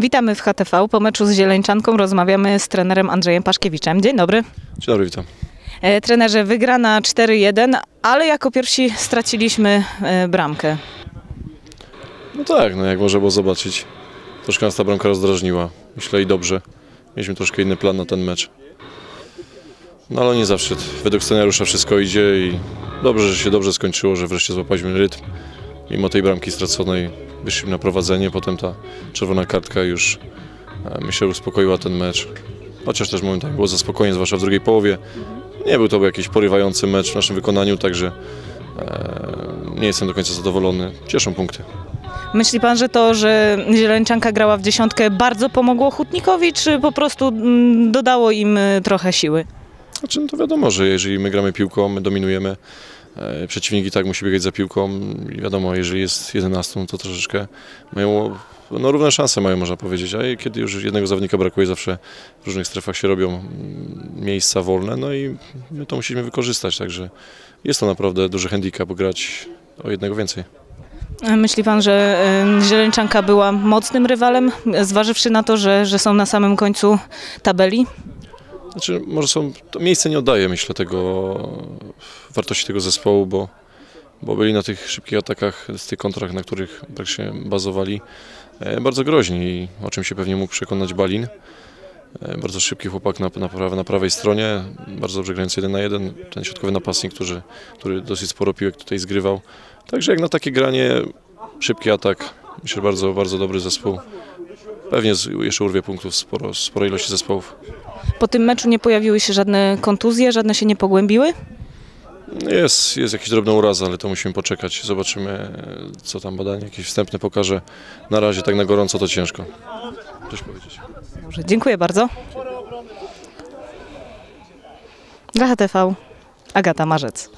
Witamy w HTV. Po meczu z Zieleńczanką rozmawiamy z trenerem Andrzejem Paszkiewiczem. Dzień dobry. Dzień dobry, witam. E, trenerze, wygrana 4-1, ale jako pierwsi straciliśmy e, bramkę. No tak, no jak można było zobaczyć, troszkę nas ta bramka rozdrażniła. Myślę i dobrze. Mieliśmy troszkę inny plan na ten mecz. No ale nie zawsze. Według scenariusza wszystko idzie i dobrze, że się dobrze skończyło, że wreszcie złapaliśmy rytm. Mimo tej bramki straconej wyszliśmy na prowadzenie, potem ta czerwona kartka już e, myślę uspokoiła ten mecz. Chociaż też momentami było za spokojnie, zwłaszcza w drugiej połowie. Nie był to jakiś porywający mecz w naszym wykonaniu, także e, nie jestem do końca zadowolony. Cieszą punkty. Myśli pan, że to, że Zieleńczanka grała w dziesiątkę bardzo pomogło Hutnikowi, czy po prostu mm, dodało im e, trochę siły? Znaczy, no to wiadomo, że jeżeli my gramy piłką, my dominujemy, przeciwnik i tak musi biegać za piłką i wiadomo, jeżeli jest 11, to troszeczkę mają no, równe szanse mają, można powiedzieć, a kiedy już jednego zawodnika brakuje, zawsze w różnych strefach się robią mm, miejsca wolne, no i my to musimy wykorzystać, także jest to naprawdę duży handicap grać o jednego więcej. E, Myśli pan, że e, Zieleńczanka była mocnym rywalem, e, zważywszy na to, że, że są na samym końcu tabeli? Znaczy, może są, to miejsce nie oddaje, myślę, tego, wartości tego zespołu, bo, bo byli na tych szybkich atakach, z tych kontrach, na których tak się bazowali, e, bardzo groźni o czym się pewnie mógł przekonać Balin. E, Bardzo szybki chłopak na, na, prawej, na prawej stronie, bardzo dobrze grający jeden na jeden, ten środkowy napastnik, który, który dosyć sporo piłek tutaj zgrywał. Także jak na takie granie, szybki atak, myślę, bardzo, bardzo dobry zespół. Pewnie jeszcze urwie punktów sporo, sporo ilości zespołów. Po tym meczu nie pojawiły się żadne kontuzje, żadne się nie pogłębiły? Jest, jest jakiś drobny uraz, ale to musimy poczekać. Zobaczymy, co tam badanie jakieś wstępne pokaże. Na razie tak na gorąco to ciężko. Coś powiedzieć. Dobrze, dziękuję bardzo. Dla HTV Agata Marzec.